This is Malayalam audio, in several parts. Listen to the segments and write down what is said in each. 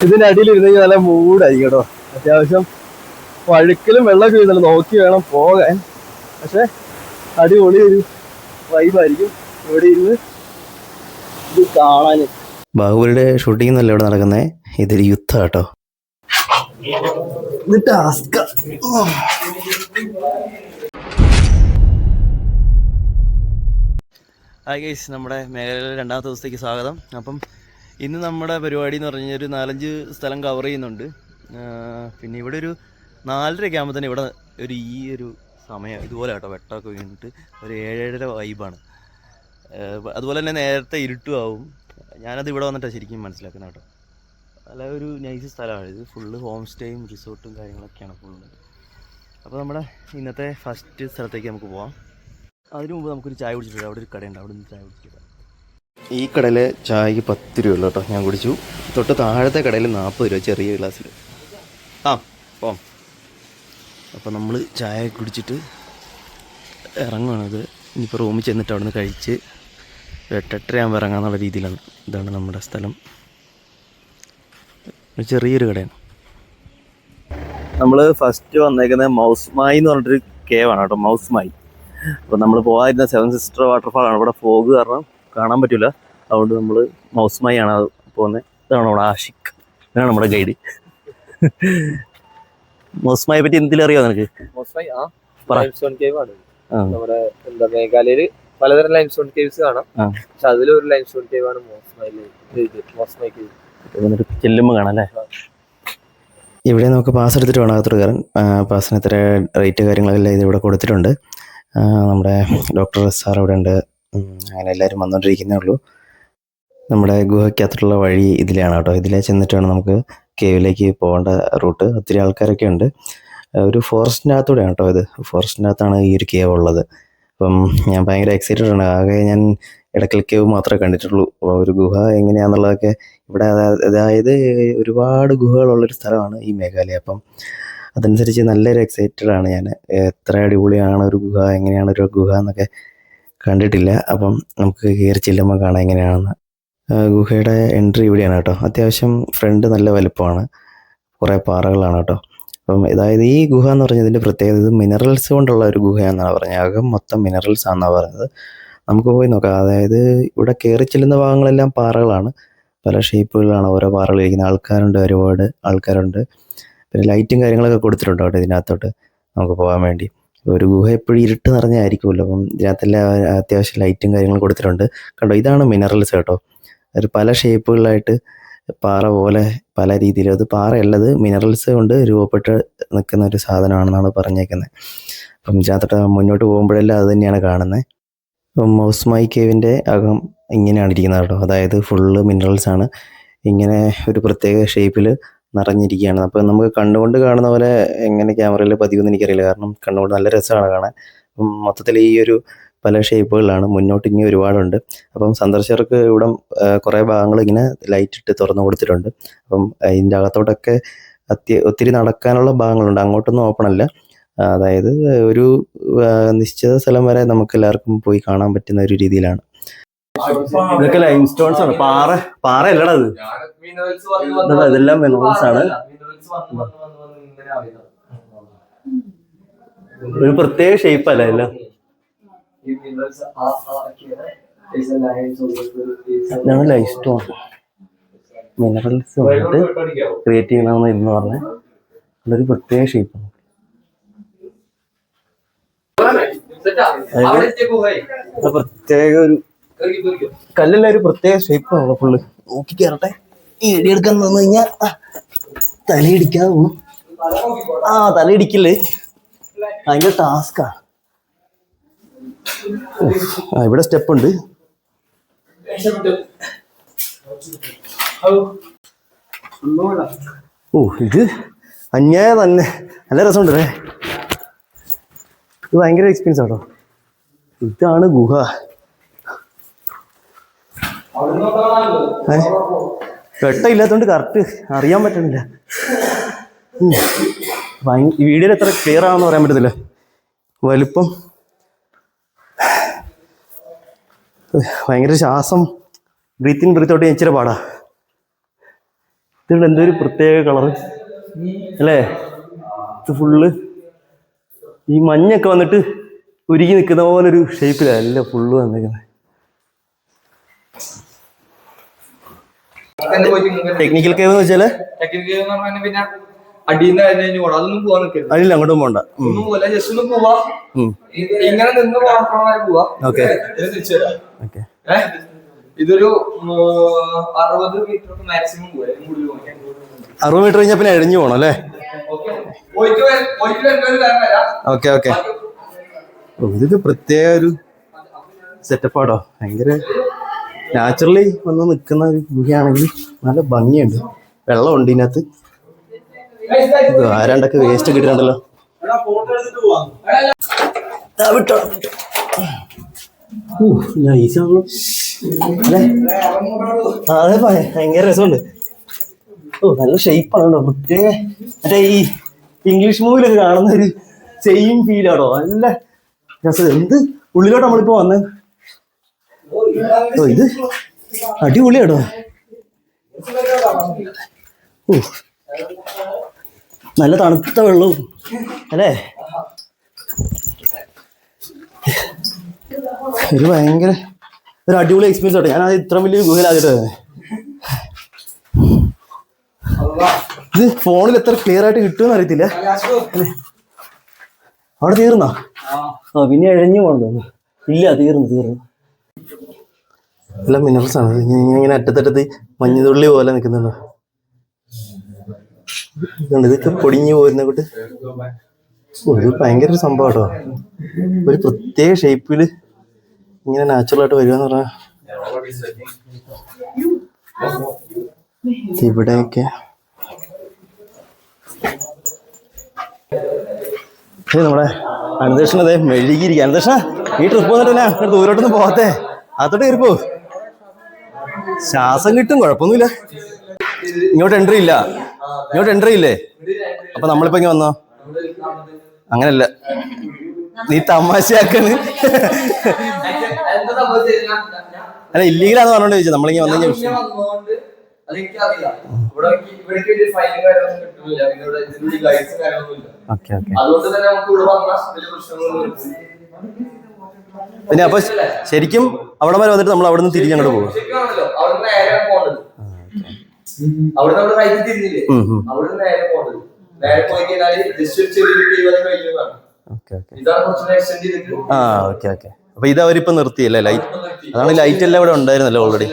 ഇതിന്റെ അടിയിൽ ഇരുന്നെങ്കിൽ നല്ല മൂടായിരിക്കും കേട്ടോ അത്യാവശ്യം വഴുക്കലും വെള്ളമൊക്കെ വീഴുന്നുണ്ട് നോക്കി വേണം പോകാൻ. പക്ഷെ അടിപൊളി ഒരു വൈബായിരിക്കും ഇവിടെ ഇരുന്ന് ഇത് കാണാൻ. ബാഹുബലിയുടെ ഷൂട്ടിംഗ് എന്നല്ല ഇവിടെ നടക്കുന്നത് ഇതൊരു യുദ്ധ കേട്ടോ ടാസ്ക ഹായ് ഗൈസ് നമ്മുടെ മേഖലയിലെ രണ്ടാമത്തെ ദിവസത്തേക്ക് സ്വാഗതം. അപ്പം ഇന്ന് നമ്മുടെ പരിപാടി എന്ന് പറഞ്ഞാൽ ഒരു നാലഞ്ച് സ്ഥലം കവർ ചെയ്യുന്നുണ്ട്. പിന്നെ ഇവിടെ ഒരു നാലരയൊക്കെ ആകുമ്പോൾ തന്നെ ഇവിടെ ഒരു ഈ ഒരു സമയം ഇതുപോലെ കേട്ടോ വെട്ടമൊക്കെ വീണിട്ട് ഒരു ഏഴര വൈബാണ് അതുപോലെ തന്നെ നേരത്തെ ഇരുട്ടും ആവും. ഞാനത് ഇവിടെ വന്നിട്ടാണ് ശരിക്കും മനസ്സിലാക്കുന്നത് കേട്ടോ. നല്ല ഒരു നൈസ് സ്ഥലമാണ് ഇത്. ഫുള്ള് ഹോം സ്റ്റേയും റിസോർട്ടും കാര്യങ്ങളൊക്കെയാണ് ഫുള്ള് അപ്പോൾ നമ്മുടെ ഇന്നത്തെ ഫസ്റ്റ് സ്ഥലത്തേക്ക് നമുക്ക് പോവാം. അതിനു മുമ്പ് നമുക്കൊരു ചായ കുടിച്ചിട്ടുണ്ട് അവിടെ ഒരു കടയുണ്ട്. അവിടെ നിന്ന് ചായ കുടിച്ചിട്ട് ഈ കടയിൽ ചായക്ക് പത്ത് രൂപ ഉള്ളൂ കേട്ടോ. ഞാൻ കുടിച്ചു. തൊട്ട് താഴത്തെ കടയിൽ നാൽപ്പത് രൂപ ചെറിയ ഗ്ലാസ്സിൽ. ആ പോം. അപ്പോൾ നമ്മൾ ചായ കുടിച്ചിട്ട് ഇറങ്ങുവാണത് ഇനിയിപ്പോൾ റൂമിൽ ചെന്നിട്ട് അവിടെ നിന്ന് കഴിച്ച് എട്ടെട്ടരയാകുമ്പോൾ ഇറങ്ങാന്നുള്ള രീതിയിലാണ്. ഇതാണ് നമ്മുടെ സ്ഥലം. ചെറിയൊരു കടയാണ്. നമ്മൾ ഫസ്റ്റ് വന്നേക്കുന്നത് മൗസ്മായി എന്ന് പറഞ്ഞിട്ടൊരു കേവാണ് കേട്ടോ. മൗസ്മായി. അപ്പോൾ നമ്മൾ പോകാതിരുന്ന സെവൻ സിസ്റ്റർ വാട്ടർഫാൾ ആണ്. ഇവിടെ ഫോഗ് കാരണം കാണാൻ പറ്റില്ല അതുകൊണ്ട് നമ്മൾ മൗസുമായി ആണ് പോകുന്നത് ഇതാണ് നമ്മുടെ ആഷിഖ് ഇതാണ് നമ്മുടെ ഗൈഡ്. മൗസുമായെ മായി പറ്റി എന്തെങ്കിലും അറിയാമോ നിനക്ക്? നമ്മുടെ എന്താ മേഘാലയയിൽ പലതരം ലൈംസ്റ്റോൺ കേവ്സ് കാണാം. പക്ഷെ അതിലൊരു ലൈംസ്റ്റോൺ കേവ് ആണ് മോസ്മൈ കേവ് ചെല്ലുമ്പോൾ കാണാം അല്ലേ? ഇവിടെ നമുക്ക് പാസ് എടുത്തിട്ട് വേണം അത്ര കയറാൻ പാസ്സിന് പാസിന് ഇത്ര റേറ്റ് കാര്യങ്ങളെല്ലാം ഇത് ഇവിടെ കൊടുത്തിട്ടുണ്ട്. നമ്മുടെ ഡോക്ടർ സാർ ഇവിടെ ഉണ്ട്. അങ്ങനെ എല്ലാവരും വന്നുകൊണ്ടിരിക്കുന്നേ ഉള്ളൂ. നമ്മുടെ ഗുഹയ്ക്കകത്തുള്ള വഴി ഇതിലാണ് കേട്ടോ. ഇതിലേ ചെന്നിട്ടാണ് നമുക്ക് കേവിലേക്ക് പോകേണ്ട റൂട്ട്. ഒത്തിരി ആൾക്കാരൊക്കെ ഉണ്ട്. ഒരു ഫോറസ്റ്റിനകത്തൂടെയാണ് കേട്ടോ ഇത്. ഫോറസ്റ്റിനകത്താണ് ഈ ഒരു കേവ് ഉള്ളത്. അപ്പം ഞാൻ ഭയങ്കര എക്സൈറ്റഡ് ആണ്. ആകെ ഞാൻ ഇടക്കൽ കേവ് മാത്രമേ കണ്ടിട്ടുള്ളൂ. ഒരു ഗുഹ എങ്ങനെയാണെന്നുള്ളതൊക്കെ ഇവിടെ അതായത് ഒരുപാട് ഗുഹകളുള്ളൊരു സ്ഥലമാണ് ഈ മേഘാലയ. അപ്പം അതനുസരിച്ച് നല്ലൊരു എക്സൈറ്റഡ് ആണ് ഞാൻ. എത്ര അടിപൊളിയാണ് ഒരു ഗുഹ എങ്ങനെയാണ് ഒരു ഗുഹ എന്നൊക്കെ കണ്ടിട്ടില്ല. അപ്പം നമുക്ക് കയറി ചെല്ലുമ്പോൾ കാണാം എങ്ങനെയാണെന്ന്. ഗുഹയുടെ എൻട്രി ഇവിടെയാണ് കേട്ടോ. അത്യാവശ്യം ഫ്രണ്ട് നല്ല വലുപ്പമാണ്. കുറേ പാറകളാണ് കേട്ടോ. അപ്പം അതായത് ഈ ഗുഹ എന്ന് പറഞ്ഞതിന്റെ പ്രത്യേകത ഇത് മിനറൽസ് കൊണ്ടുള്ള ഒരു ഗുഹയാണെന്നാണ് പറഞ്ഞത്. അകം മൊത്തം മിനറൽസ് ആണെന്നാണ് പറഞ്ഞത്. നമുക്ക് പോയി നോക്കാം. അതായത് ഇവിടെ കയറി ചെല്ലുന്ന ഭാഗങ്ങളെല്ലാം പാറകളാണ്. പല ഷേപ്പുകളിലാണ് ഓരോ പാറകൾ ഇരിക്കുന്നത് ആൾക്കാരുണ്ട് ഒരുപാട് ആൾക്കാരുണ്ട്. പിന്നെ ലൈറ്റും കാര്യങ്ങളൊക്കെ കൊടുത്തിട്ടുണ്ട് കേട്ടോ ഇതിനകത്തോട്ട് നമുക്ക് പോകാൻ വേണ്ടി. ഒരു ഗുഹ എപ്പോഴും ഇരുട്ട് നിറഞ്ഞായിരിക്കുമല്ലോ. അപ്പം ഇതിനകത്തെല്ലാം അത്യാവശ്യം ലൈറ്റും കാര്യങ്ങളും കൊടുത്തിട്ടുണ്ട്. കണ്ടോ? ഇതാണ് മിനറൽസ് കേട്ടോ. ഒരു പല ഷേപ്പുകളിലായിട്ട് പാറ പോലെ പല രീതിയിൽ അത് പാറയല്ലത് മിനറൽസ് കൊണ്ട് രൂപപ്പെട്ട് നിൽക്കുന്ന ഒരു സാധനമാണെന്നാണ് പറഞ്ഞേക്കുന്നത്. അപ്പം ജാത്ര മുന്നോട്ട് പോകുമ്പോഴെല്ലാം അത് തന്നെയാണ് കാണുന്നത്. മൗസ്മൈ കേവിന്റെ അകം ഇങ്ങനെയാണ് ഇരിക്കുന്നത് കേട്ടോ. അതായത് ഫുള്ള് മിനറൽസ് ആണ്. ഇങ്ങനെ ഒരു പ്രത്യേക ഷേപ്പിൽ നിറഞ്ഞിരിക്കുകയാണ്. അപ്പോൾ നമുക്ക് കണ്ണുകൊണ്ട് കാണുന്ന പോലെ എങ്ങനെ ക്യാമറയിൽ പതിവെന്ന് എനിക്കറിയില്ല. കാരണം കണ്ണുകൊണ്ട് നല്ല രസമാണ് കാണാൻ. മൊത്തത്തിൽ ഈ ഒരു പല ഷേപ്പുകളിലാണ്. മുന്നോട്ട് ഇനി ഒരുപാടുണ്ട്. അപ്പം സന്ദർശകർക്ക് ഇവിടെ കുറേ ഭാഗങ്ങൾ ഇങ്ങനെ ലൈറ്റ് ഇട്ട് തുറന്നു കൊടുത്തിട്ടുണ്ട്. അപ്പം അതിന്റെ അകത്തോട്ടൊക്കെ അത്യ ഒത്തിരി നടക്കാനുള്ള ഭാഗങ്ങളുണ്ട്. അങ്ങോട്ടൊന്നും ഓപ്പൺ അല്ല അതായത് ഒരു നിശ്ചിത സ്ഥലം വരെ നമുക്ക് എല്ലാവർക്കും പോയി കാണാൻ പറ്റുന്ന ഒരു രീതിയിലാണ്. ഇതൊക്കെ ലൈം സ്റ്റോൺസ് ആണ്. പാറ പാറ അല്ലടാ അത്. ഇതാ, ഇതെല്ലാം minerals ആണ്. ഒരു പ്രത്യേക ഷേപ്പ് അല്ല എല്ലാം. ഇതാണ് ലൈഫ് മിനറൽസ് വന്നിട്ട് ക്രിയേറ്റ് ചെയ്യണമെന്ന് ഇന്ന് പറഞ്ഞാൽ അതൊരു പ്രത്യേക ഷേപ്പാണ് പ്രത്യേക ഒരു കല്ലല്ല ഒരു പ്രത്യേക ഷേപ്പാണ് ഫുള്ള് നോക്കി കയറട്ടെ ഈ ഇടിയെടുക്കാൻ വന്നു കഴിഞ്ഞാൽ തലയിടിക്കാതെ പോകും ആ തലയിടിക്കില്ലേ ഭയങ്കര ടാസ്കാ ആ ഇവിടെ സ്റ്റെപ്പ് ഉണ്ട് ഓ ഇത് അന്യായ തന്നെ. നല്ല രസമുണ്ട് അല്ലേ? ഇത് ഭയങ്കര എക്സ്പീരിയൻസ് ആട്ടോ. ഇതാണ് ഗുഹ. ഏ? വെട്ടം ഇല്ലാത്തതുകൊണ്ട് കറക്റ്റ് അറിയാൻ പറ്റണില്ല. വീഡിയോയിൽ എത്ര ക്ലിയർ ആണെന്ന് പറയാൻ പറ്റത്തില്ല. വലുപ്പം ഭയങ്കര ശ്വാസം ബ്രീത്തിങ് ബ്രീത്തോട്ട് ഇച്ചിരി പാടാ. ഇതിവിടെ എന്തോ ഒരു പ്രത്യേക കളറ് അല്ലേ? ഇത് ഫുള്ള് ഈ മഞ്ഞൊക്കെ വന്നിട്ട് ഉരുകി നിൽക്കുന്ന പോലെ ഒരു ഷേപ്പിലല്ല ഫുള്ള് വന്നിരിക്കുന്നത്. ടെക്നിക്കൽ കേവ് എന്ന് വെച്ചാൽ? ടെക്നിക്കൽ എന്ന് പറഞ്ഞാൽ പിന്നെ അടിയിൽ കഴിഞ്ഞു പോകണം അതൊന്നും പോവാൻ നിൽക്കരുത് അതിൽ അങ്ങോട്ടും പോണ്ട. ഒന്നും പോലെ ജസ്റ്റ് ഒന്ന് പോവാ. ഇങ്ങനെ നിന്ന് വരെ പോവാ. ഓക്കെ. ഓക്കെ. ഇതൊരു അറുപത് മീറ്റർ മാക്സിമം അറുപത് മീറ്റർ കഴിഞ്ഞാൽ പിന്നെ എഴഞ്ഞു പോകണം അല്ലേ? ഓക്കെ. ഓക്കെ ഇതൊക്കെ പ്രത്യേക ഒരു സെറ്റപ്പാടോ? ഭയങ്കര നാച്ചുറലി വന്ന് നിൽക്കുന്ന ഒരു ഗുഹയാണെങ്കിൽ നല്ല ഭംഗിയുണ്ട്. വെള്ളമുണ്ട് ഇതിനകത്ത്. ഇത് ആരാണ്ടൊക്കെ വേസ്റ്റ് കിട്ടുന്നുണ്ടല്ലോ വിട്ടോ, ആണല്ലോ. അല്ലേ? അതെ ഭയ- ഭയങ്കര രസമുണ്ട്. ഓ നല്ല ഷേപ്പാണല്ലോ പ്രത്യേക മറ്റേ ഈ ഇംഗ്ലീഷ് മൂവിലൊക്കെ കാണുന്ന ഒരു സെയിം ഫീൽ ആണോ? നല്ല രസം. എന്ത് ഉള്ളിലോട്ട് നമ്മളിപ്പോ വന്നത് ഓ ഇത് അടിപൊളിയാണോ ഓ നല്ല തണുത്ത വെള്ളവും. അല്ലേ? ഒരു ഭയങ്കര ഒരു അടിപൊളി എക്സ്പീരിയൻസ് ആട്ടെ. ഞാൻ അത് ഇത്ര വലിയ ഗുഹയിലാകട്ടെ ഇത് ഫോണിൽ എത്ര ക്ലിയർ ആയിട്ട് കിട്ടുമെന്ന് അറിയത്തില്ല. അവിടെ തീർന്നോ? ആ പിന്നെ എഴഞ്ഞു പോകണം ഇല്ല തീർന്നു തീർന്നു. എല്ലാം മിനറൽസ് ആണ്. ഇങ്ങനെ അറ്റത്തറ്റത്ത് മഞ്ഞുതുള്ളി പോലെ നിൽക്കുന്നുണ്ടോ. ഇതൊക്കെ പൊടിഞ്ഞു പോരുന്ന കൂട്ട് ഇത് ഭയങ്കര ഒരു സംഭവം കേട്ടോ. ഒരു പ്രത്യേക ഷേപ്പിൽ ഇങ്ങനെ നാച്ചുറൽ ആയിട്ട് വരിക എന്ന് പറഞ്ഞാൽ ഇവിടെയൊക്കെ നമ്മുടെ അനന്തകൃഷ്ണൻ അതെ മെഴുകിയിരിക്കുക അനന്തേഷ ഈ ട്രിപ്പ് വന്നിട്ട് തന്നെ അങ്ങോട്ട് ദൂരോട്ടൊന്നും പോകാത്തെ അതോട്ട് കയറിപ്പോ ശ്വാസം കിട്ടും കുഴപ്പമൊന്നുമില്ല. ഇങ്ങോട്ട് എൻട്രി ഇല്ല. ഇങ്ങോട്ട് എൻട്രി ഇല്ലേ? അപ്പൊ നമ്മളിപ്പോ ഇങ്ങനെ വന്നോ? അങ്ങനല്ല. നീ തമാശയാക്കണ്. അല്ല ഇല്ലീഗലാന്ന് പറഞ്ഞോണ്ട് ചോദിച്ചു നമ്മളിങ്ങനെ വന്നു കഴിഞ്ഞാൽ. പിന്നെ അപ്പൊ ശരിക്കും അവിടെ വരെ വന്നിട്ട് നമ്മൾ അവിടെ നിന്ന് തിരിഞ്ഞങ്ങോട്ട് പോകും ശരിയാണല്ലോ അവിടെ നേരെ പോകേണ്ടത് അവിടെ നമ്മൾ റൈറ്റ് തിരിഞ്ഞില്ലേ. അവിടെ നേരെ പോകുന്നത് നേരെ പോയി കഴിഞ്ഞാൽ ജസ്റ്റ് ഒരു ചെറിയൊരു ഇതാണ് കുറച്ചുകൂടെ എക്സ്റ്റെൻഡ് ചെയ്തിട്ട് ആ ഓക്കെ ഓക്കെ അപ്പൊ ഇത് അവരിപ്പോ നിർത്തിയല്ലേ? ലൈറ്റ് അതാണ് ലൈറ്റ് എല്ലാം ഇവിടെ ഉണ്ടായിരുന്നല്ലോ ഓൾറെഡി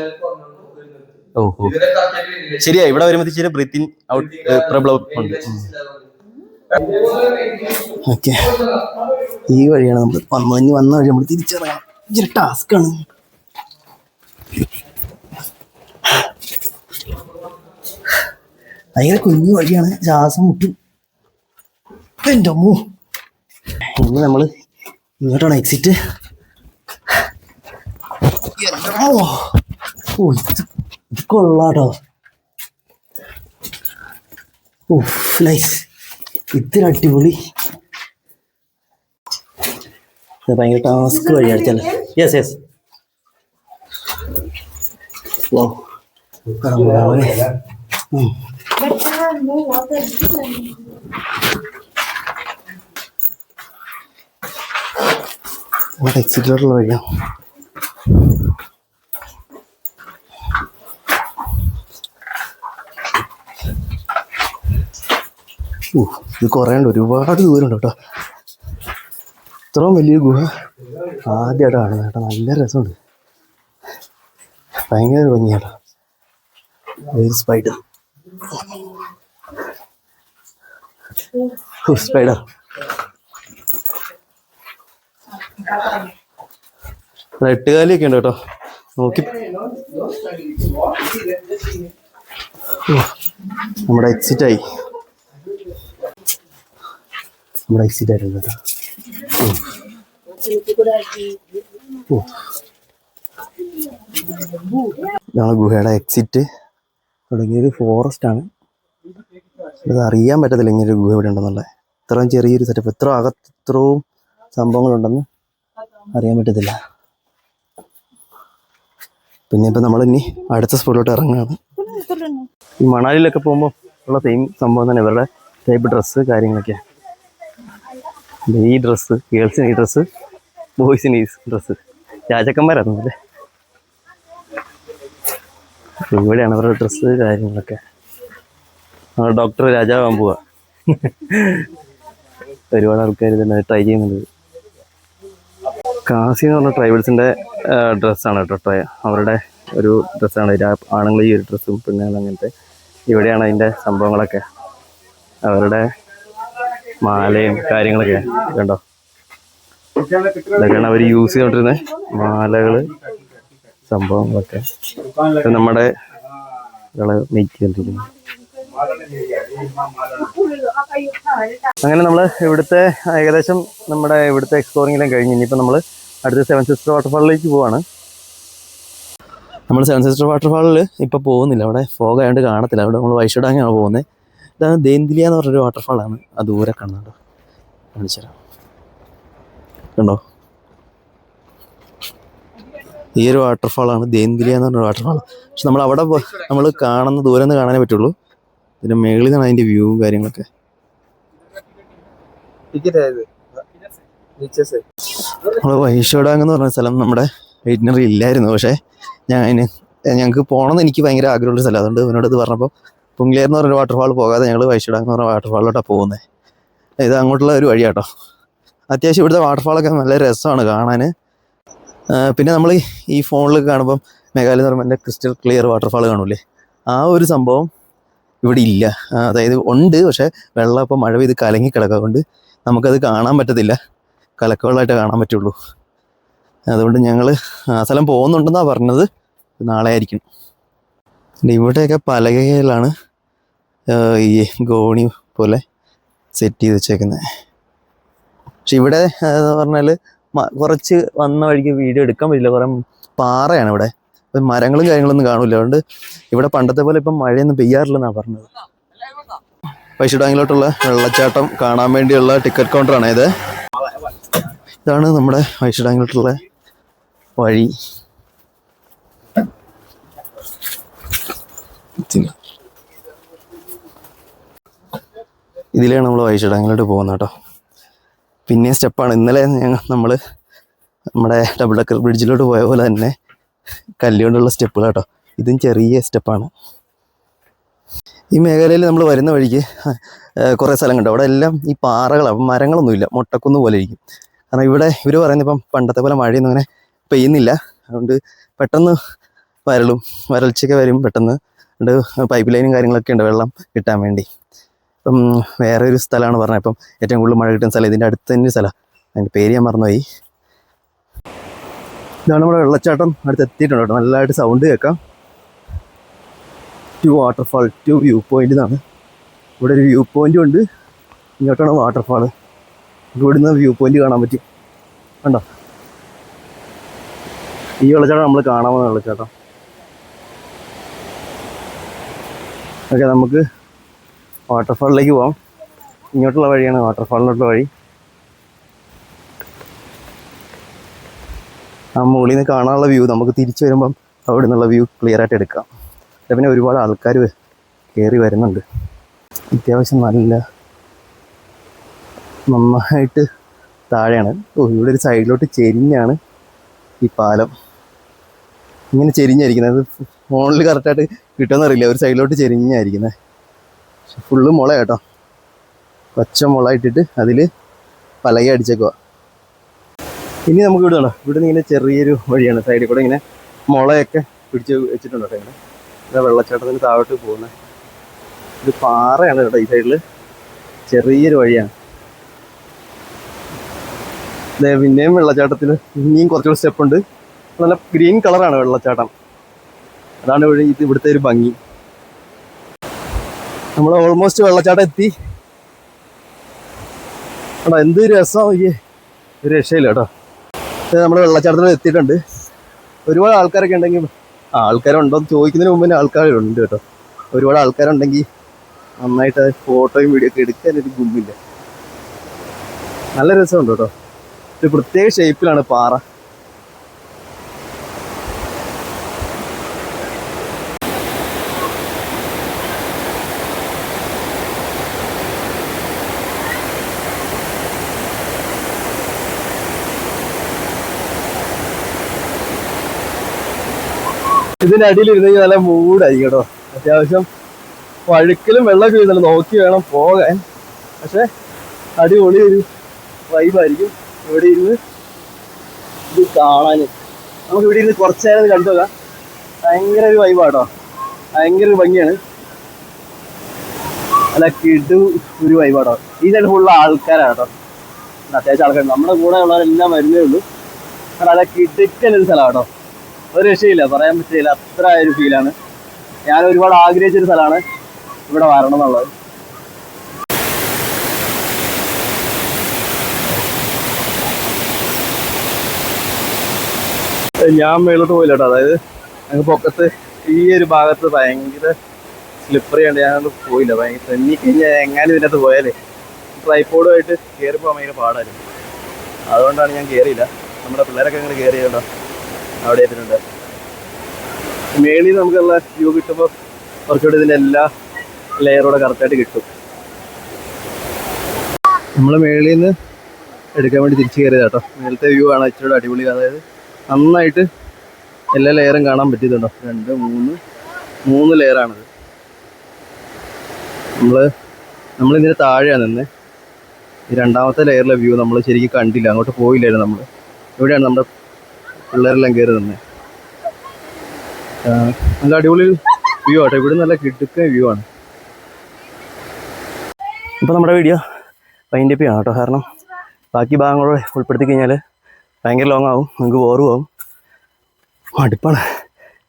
ഓ ഓ ഇതിനെ കറക്റ്റ് ശരിയാ ഇവിടെ വരുമ്പോ ബ്രീത്തിങ് ഔട്ട് പ്രോബ്ലം ഉണ്ട്. ഓക്കെ ഈ വഴിയാണ് നമ്മൾ വന്നു വന്ന വഴി നമ്മൾ തിരിച്ചറിയാം. ടാസ്ക് ആണ്. ഭയങ്കര കുഞ്ഞു വഴിയാണ് ശ്വാസം മുട്ടും. എന്റെ അമ്മോ ഇന്ന് നമ്മൾ ഇങ്ങോട്ടാണ് എക്സിറ്റ് ഓ ഇത് ഇത് കൊള്ളാട്ടോ. ഓ നൈസ് ഇത്തിരി അടിപൊളി. ഭയങ്കര ടാസ്ക് വഴി അടിച്ചാൽ യെസ് യെസ് ഓ എക്സിറ്റിലോട്ടുള്ള വഴിയാണ് ഓ ഇത് കുറേണ്ട ഒരുപാട് ദൂരമുണ്ട് കേട്ടോ. ഇത്രയും വലിയ ഗുഹ ആദ്യമായിട്ട് കാണുന്നത് കേട്ടോ. നല്ല രസമുണ്ട്. ഭയങ്കര ഭംഗിയാട്ടോ. ഒരു സ്പൈഡർ. സ്പൈഡർ എട്ടുകാലിയൊക്കെ ഉണ്ട് കേട്ടോ. നോക്കി. നമ്മുടെ എക്സിറ്റ് ആയി. നമ്മുടെ എക്സിറ്റ് ആയിരുന്നു കേട്ടോ. ഗുഹയുടെ എക്സിറ്റ് തുടങ്ങിയൊരു ഫോറസ്റ്റ് ആണ്. ഇത് അറിയാൻ പറ്റത്തില്ല ഇങ്ങനെ ഒരു ഗുഹ ഇവിടെ ഉണ്ടെന്നുള്ളത് ഇത്രയും ചെറിയൊരു സെറ്റപ്പ് ഇത്ര അകത്ത് ഇത്രയും സംഭവങ്ങളുണ്ടെന്ന് അറിയാൻ പറ്റത്തില്ല. പിന്നെ ഇപ്പം നമ്മൾ ഇനി അടുത്ത സ്പോട്ടിലോട്ട് ഇറങ്ങുകയാണ്. ഈ മണാലിയിലൊക്കെ പോകുമ്പോൾ ഉള്ള സെയിം സംഭവം തന്നെ ഇവരുടെ ടൈപ്പ് ഡ്രസ്സ് കാര്യങ്ങളൊക്കെ ഈ ഡ്രസ്സ് ഗേൾസിന് ഈ ഡ്രസ്സ് ബോയ്സിന് ഈ ഡ്രസ്സ് രാജാക്കന്മാരായിരുന്നു അല്ലേ? ഇവിടെയാണ് അവരുടെ ഡ്രസ്സ് കാര്യങ്ങളൊക്കെ. ഡോക്ടർ രാജാവാൻ പോവാ. ഒരുപാട് ആൾക്കാർ തന്നെ ട്രൈ ചെയ്യുന്നുണ്ട്. കാസി എന്ന് പറഞ്ഞ ട്രൈബൽസിന്റെ ഡ്രസ്സാണ് കേട്ടോ അവരുടെ ഒരു ഡ്രസ്സാണ് ആണുങ്ങൾ ഈ ഒരു ഡ്രസ്സും പെണ്ണുങ്ങൾ അങ്ങനത്തെ. ഇവിടെയാണ് അതിന്റെ സംഭവങ്ങളൊക്കെ. അവരുടെ മാലയും കാര്യങ്ങളൊക്കെ കണ്ടോ? ഇതൊക്കെയാണ് അവർ യൂസ് ചെയ്തുകൊണ്ടിരുന്നത് മാലകൾ സംഭവങ്ങളൊക്കെ. നമ്മുടെ അങ്ങനെ നമ്മൾ ഇവിടുത്തെ ഏകദേശം നമ്മുടെ ഇവിടുത്തെ എക്സ്പ്ലോറിംഗെല്ലാം കഴിഞ്ഞ് ഇനിയിപ്പോൾ നമ്മൾ അടുത്ത സെവൻ സിസ്റ്റർ വാട്ടർഫാളിലേക്ക് പോവാണ്. നമ്മൾ സെവൻ സിസ്റ്റർ വാട്ടർഫാളിൽ ഇപ്പോൾ പോകുന്നില്ല. അവിടെ ഫോഗ് ആയതുകൊണ്ട് കാണത്തില്ല. അവിടെ നമ്മൾ വൈഷഡാങ്ങാണ് പോകുന്നത് ഇതാണ് ദേന്തിലിയ എന്ന് പറഞ്ഞൊരു വാട്ടർഫാളാണ് ആ ദൂരെ കാണുന്നുണ്ടോ കാണിച്ചു തരാം കണ്ടോ? ഈ ഒരു വാട്ടർഫാളാണ് ദേന്ദ്രിയ എന്ന് പറഞ്ഞ വാട്ടർഫാൾ പക്ഷെ നമ്മൾ അവിടെ നമ്മൾ കാണുന്ന ദൂരം നിന്ന് കാണാനേ പറ്റുള്ളൂ. പിന്നെ മേളിൽ നിന്നാണ് അതിന്റെ വ്യൂവും കാര്യങ്ങളൊക്കെ. നമ്മൾ വൈശോഡാങ് എന്ന് പറഞ്ഞ സ്ഥലം നമ്മുടെ വെറ്റിനറി ഇല്ലായിരുന്നു. പക്ഷേ ഞാൻ അതിന് ഞങ്ങൾക്ക് പോകണമെന്ന് എനിക്ക് ഭയങ്കര ആഗ്രഹമുള്ള സ്ഥലം. അതുകൊണ്ട് ഇവനോട് ഇത് പറഞ്ഞപ്പോൾ പുങ്ലേർ എന്ന് പറഞ്ഞ വാട്ടർഫാൾ പോകാതെ ഞങ്ങൾ വൈശോഡാങ് എന്ന് പറഞ്ഞ വാട്ടർഫാളിലോട്ടാണ് പോകുന്നത് ഇത് അങ്ങോട്ടുള്ള ഒരു വഴിയാട്ടോ. അത്യാവശ്യം ഇവിടുത്തെ വാട്ടർഫാളൊക്കെ നല്ല രസമാണ് കാണാൻ പിന്നെ നമ്മൾ ഈ ഫോണിൽ കാണുമ്പം മേഘാലയ പറയുമ്പോൾ ക്രിസ്റ്റൽ ക്ലിയർ വാട്ടർഫാൾ കാണൂലേ ആ ഒരു സംഭവം ഇവിടെ ഇല്ല. അതായത് ഉണ്ട് പക്ഷേ വെള്ളം ഇപ്പോൾ മഴ പെയ്ത് കലങ്ങി കിടക്കുക കൊണ്ട് നമുക്കത് കാണാൻ പറ്റത്തില്ല. കലക്കവെള്ളമായിട്ട് കാണാൻ പറ്റുള്ളൂ. അതുകൊണ്ട് ഞങ്ങൾ ആ സ്ഥലം പോകുന്നുണ്ടെന്നാണ് പറഞ്ഞത്. നാളെ ആയിരിക്കും. ഇവിടെയൊക്കെ പലകയിലാണ് ഈ ഗോണി പോലെ സെറ്റ് ചെയ്ത് വെച്ചേക്കുന്നത് പക്ഷെ ഇവിടെ എന്ന് പറഞ്ഞാൽ കുറച്ച് വന്ന വഴിക്ക് വീഡിയോ എടുക്കാൻ പറ്റില്ല. കുറേ പാറയാണ് ഇവിടെ. മരങ്ങളും കാര്യങ്ങളൊന്നും കാണില്ല. അതുകൊണ്ട് ഇവിടെ പണ്ടത്തെ പോലെ ഇപ്പം മഴയൊന്നും പെയ്യാറില്ലെന്നാണ് പറഞ്ഞത്. വൈശുടാങ്ങിലോട്ടുള്ള വെള്ളച്ചാട്ടം കാണാൻ വേണ്ടിയുള്ള ടിക്കറ്റ് കൗണ്ടറാണ് ഇത്. ഇതാണ് നമ്മുടെ വൈശുടാങ്ങിലോട്ടുള്ള വഴി. ഇതിലാണ് നമ്മൾ വൈശുടാങ്ങിലോട്ട് പോകുന്നത് കേട്ടോ. പിന്നെ സ്റ്റെപ്പാണ്. ഇന്നലെ ഞങ്ങൾ നമ്മൾ നമ്മുടെ ഡബിൾ ഡക്കർ ബ്രിഡ്ജിലോട്ട് പോയ പോലെ തന്നെ കല്ലുകൊണ്ടുള്ള സ്റ്റെപ്പുകൾ കേട്ടോ ഇതും ചെറിയ സ്റ്റെപ്പാണ്. ഈ മേഖലയിൽ നമ്മൾ വരുന്ന വഴിക്ക് കുറേ സ്ഥലം കണ്ടു അവിടെ എല്ലാം ഈ പാറകളാണ് മരങ്ങളൊന്നുമില്ല. മുട്ടക്കുന്ന് പോലെ ഇരിക്കും. കാരണം ഇവിടെ ഇവർ പറയുന്നത് ഇപ്പം പണ്ടത്തെ പോലെ മഴയൊന്നും അങ്ങനെ പെയ്യുന്നില്ല. അതുകൊണ്ട് പെട്ടെന്ന് വരളും വരൾച്ചയൊക്കെ വരും പെട്ടെന്ന്. അതുകൊണ്ട് പൈപ്പ് ലൈനും കാര്യങ്ങളൊക്കെ ഉണ്ട് വെള്ളം കിട്ടാൻ വേണ്ടി. ഇപ്പം വേറെ ഒരു സ്ഥലമാണ് പറഞ്ഞത്. ഇപ്പം ഏറ്റവും കൂടുതൽ മഴ കിട്ടുന്ന സ്ഥലം ഇതിന്റെ അടുത്ത് തന്നെ സ്ഥലമാണ് സ്ഥലം. അതിന്റെ പേര് ഞാൻ മറന്നുപോയി. ഇതാണ് നമ്മുടെ വെള്ളച്ചാട്ടം. അടുത്ത് എത്തിയിട്ടുണ്ട് കേട്ടോ. നല്ലതായിട്ട് സൗണ്ട് കേൾക്കാം. To waterfall to view point എന്നാണ് ഇവിടെ ഒരു വ്യൂ പോയിന്റും ഉണ്ട്. ഇങ്ങോട്ടാണ് വാട്ടർഫാൾ ഇവിടുന്ന് വ്യൂ പോയിന്റ് കാണാൻ പറ്റും. കണ്ടോ? ഈ വെള്ളച്ചാട്ടം നമ്മൾ കാണാവുന്ന വെള്ളച്ചാട്ടം ഓക്കെ നമുക്ക് വാട്ടർഫാളിലേക്ക് പോവാം. ഇങ്ങോട്ടുള്ള വഴിയാണ് വാട്ടർഫാളിലോട്ടുള്ള വഴി. ആ മുകളിൽ നിന്ന് കാണാനുള്ള വ്യൂ നമുക്ക് തിരിച്ചു വരുമ്പം അവിടെ നിന്നുള്ള വ്യൂ ക്ലിയർ ആയിട്ട് എടുക്കാം. പിന്നെ ഒരുപാട് ആൾക്കാർ കയറി വരുന്നുണ്ട്. അത്യാവശ്യം നല്ല നന്നായിട്ട് താഴെയാണ്. ഓ ഇവിടെ ഒരു സൈഡിലോട്ട് ചെരിഞ്ഞാണ് ഈ പാലം. ഇങ്ങനെ ചെരിഞ്ഞായിരിക്കുന്നത്. ഫോണിൽ കറക്റ്റായിട്ട് കിട്ടുമെന്നറിയില്ല ഒരു സൈഡിലോട്ട് ചെരിഞ്ഞായിരിക്കുന്നത്. ഫുള്ള് മുള കേട്ടോ. പച്ച മുള ഇട്ടിട്ട് അതിൽ പലക അടിച്ചേക്കുക ഇനി നമുക്ക് ഇവിടെ ഉണ്ടോ ഇവിടെ നിന്ന് ഇങ്ങനെ ചെറിയൊരു വഴിയാണ്. സൈഡിൽ കൂടെ ഇങ്ങനെ മുളയൊക്കെ പിടിച്ച് വെച്ചിട്ടുണ്ട് കേട്ടോ ഇങ്ങനെ. ഇവിടെ വെള്ളച്ചാട്ടത്തിന് താഴോട്ട് പോകുന്നത്. ഇത് പാറയാണ് കേട്ടോ ഈ സൈഡിൽ ചെറിയൊരു വഴിയാണ്. പിന്നെയും വെള്ളച്ചാട്ടത്തിൽ ഇനിയും കുറച്ചുകൂടി സ്റ്റെപ്പ് ഉണ്ട് നല്ല ഗ്രീൻ കളറാണ് വെള്ളച്ചാട്ടം. അതാണ് ഇവിടെ ഇവിടുത്തെ ഒരു ഭംഗി. നമ്മൾ ഓൾമോസ്റ്റ് വെള്ളച്ചാട്ടം എത്തി. എടാ എന്ത് രസം ഈ ഒരു രക്ഷയില്ല കേട്ടോ. നമ്മൾ വെള്ളച്ചാട്ടത്തിൽ എത്തിയിട്ടുണ്ട്. ഒരുപാട് ആൾക്കാരൊക്കെ ഉണ്ടെങ്കിൽ ആ ആൾക്കാരുണ്ടോ എന്ന് ചോദിക്കുന്നതിന് മുമ്പ് തന്നെ ആൾക്കാരുണ്ട് കേട്ടോ. ഒരുപാട് ആൾക്കാരുണ്ടെങ്കിൽ നന്നായിട്ട് ഫോട്ടോയും വീഡിയോ ഒക്കെ എടുക്കാനൊരു ഗുമ്മില്ല നല്ല രസമുണ്ട് കേട്ടോ. ഒരു പ്രത്യേക ഷേപ്പിലാണ് പാറ. ഇതിന്റെ അടിയിൽ ഇരുന്നെങ്കിൽ നല്ല മൂടായി കേട്ടോ അത്യാവശ്യം വഴുക്കലും വെള്ളമൊക്കെ വീഴുന്നുണ്ട് നോക്കി വേണം പോകാൻ. പക്ഷെ അടിപൊളി ഒരു വൈബായിരിക്കും ഇവിടെ ഇരുന്ന് ഇത് കാണാൻ. നമുക്ക് ഇവിടെ ഇരുന്ന് കുറച്ച് നേരം കണ്ടു നോക്കാം. ഭയങ്കര ഒരു വൈബാട്ടോ ഭയങ്കര ഒരു ഭംഗിയാണ്. അല്ല കിടു ഒരു വൈബാട്ടോ ഈ സൈഡ് ഫുള്ള് ആൾക്കാരാണ് കേട്ടോ. അത്യാവശ്യം ആൾക്കാർ നമ്മുടെ കൂടെ ഉള്ളവരെല്ലാം വരുന്നേ ഉള്ളൂ. അല്ല കിടുക്കൻ ഒരു സ്ഥലമാണ് കേട്ടോ ഒരു രക്ഷയില്ല. പറയാൻ പറ്റില്ല. അത്ര ഒരു ഫീലാണ് ഞാൻ ഒരുപാട് ആഗ്രഹിച്ചൊരു സ്ഥലമാണ് ഇവിടെ വരണം എന്നുള്ളത്. ഞാൻ മേലോട്ട് പോയില്ല കേട്ടോ അതായത് ഞങ്ങൾ പൊക്കത്ത് ഈ ഒരു ഭാഗത്ത് ഭയങ്കര സ്ലിപ്പറി ഉണ്ട് അങ്ങോട്ട് പോയില്ല. ഭയങ്കര തെന്നി കഴിഞ്ഞാൽ എങ്ങാനും ഇതിനകത്ത് പോയാലേ ട്രൈപ്പോഡുമായിട്ട് കയറിപ്പോൾ ഭയങ്കര പാടായിരുന്നു. അതുകൊണ്ടാണ് ഞാൻ കയറിയില്ല നമ്മുടെ പിള്ളേരൊക്കെ അങ്ങനെ കയറി കേട്ടോ അവിടെ എത്തിയിട്ടുണ്ട്. മേളിൽ നമുക്കുള്ള വ്യൂ കിട്ടുമ്പോൾ കുറച്ചുകൂടി ഇതിന്റെ എല്ലാ ലെയറോടെ കറക്റ്റായിട്ട് കിട്ടും. നമ്മൾ മേളിൽ നിന്ന് എടുക്കാൻ വേണ്ടി തിരിച്ചു കയറിയത് കേട്ടോ മേളത്തെ വ്യൂ ആണ് ഇച്ചിരി അടിപൊളി. അതായത് നന്നായിട്ട് എല്ലാ ലെയറും കാണാൻ പറ്റിയതുണ്ടോ? രണ്ട് മൂന്ന് മൂന്ന് ലെയറാണിത് നമ്മൾ നമ്മളിതിന് താഴെയാണ് നിന്നെ ഈ രണ്ടാമത്തെ ലെയറിലെ വ്യൂ നമ്മൾ ശരിക്കും കണ്ടില്ല. അങ്ങോട്ട് പോയില്ലായിരുന്നു നമ്മൾ ഇവിടെയാണ് നമ്മുടെ പിള്ളേരെല്ലാം കയറി തന്നെ നല്ല അടിപൊളി വ്യൂ ആട്ടെ. ഇവിടെ നല്ല കിടുക്ക വ്യൂ ആണ്. ഇപ്പോൾ നമ്മുടെ വീഡിയോ വൈൻഡപ്പ് ചെയ്യണം കേട്ടോ. കാരണം ബാക്കി ഭാഗങ്ങളോട് ഉൾപ്പെടുത്തി കഴിഞ്ഞാൽ ഭയങ്കര ലോങ് ആവും. നമുക്ക് ബോറും ആവും. മടുപ്പാണ്.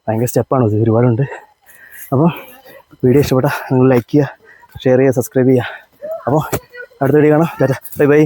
ഭയങ്കര സ്റ്റെപ്പാണ് ഇത് ഒരുപാടുണ്ട്. അപ്പോൾ വീഡിയോ ഇഷ്ടപ്പെട്ടാൽ നിങ്ങൾ ലൈക്ക് ചെയ്യുക ഷെയർ ചെയ്യുക സബ്സ്ക്രൈബ് ചെയ്യുക. അപ്പോൾ അടുത്ത വീഡിയോ കാണാം. Bye bye.